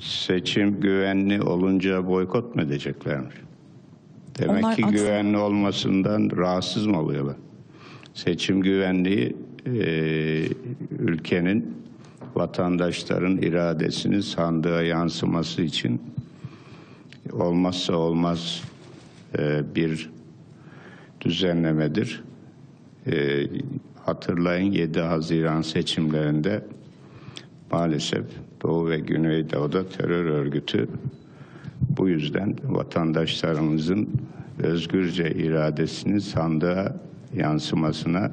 Seçim güvenli olunca boykot mu edeceklermiş? Demek Onlar ki aks- güvenli olmasından rahatsız mı oluyorlar? Seçim güvenliği e, ülkenin vatandaşların iradesinin sandığa yansıması için olmazsa olmaz e, bir düzenlemedir. E, hatırlayın 7 Haziran seçimlerinde maalesef Doğu ve Güneydoğu'da terör örgütü bu yüzden vatandaşlarımızın özgürce iradesinin sandığa yansımasına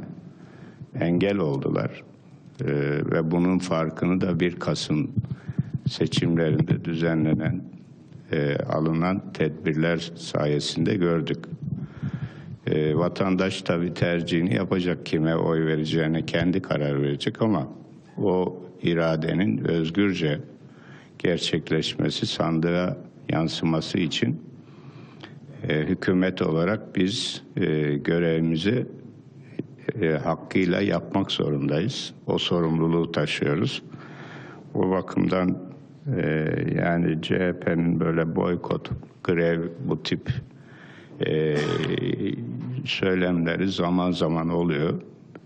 engel oldular. Ee, ve bunun farkını da 1 Kasım seçimlerinde düzenlenen, e, alınan tedbirler sayesinde gördük. E, vatandaş tabii tercihini yapacak kime oy vereceğine kendi karar verecek ama o iradenin özgürce gerçekleşmesi sandığa yansıması için e, hükümet olarak biz e, görevimizi e, hakkıyla yapmak zorundayız. O sorumluluğu taşıyoruz. O bakımdan e, yani CHP'nin böyle boykot, grev bu tip e, söylemleri zaman zaman oluyor.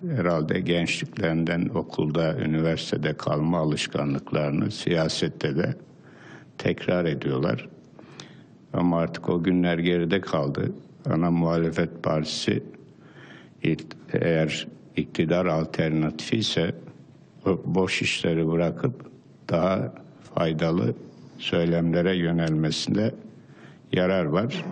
Herhalde gençliklerinden okulda, üniversitede kalma alışkanlıklarını siyasette de tekrar ediyorlar. Ama artık o günler geride kaldı. Ana muhalefet partisi eğer iktidar alternatifi ise boş işleri bırakıp daha faydalı söylemlere yönelmesinde yarar var.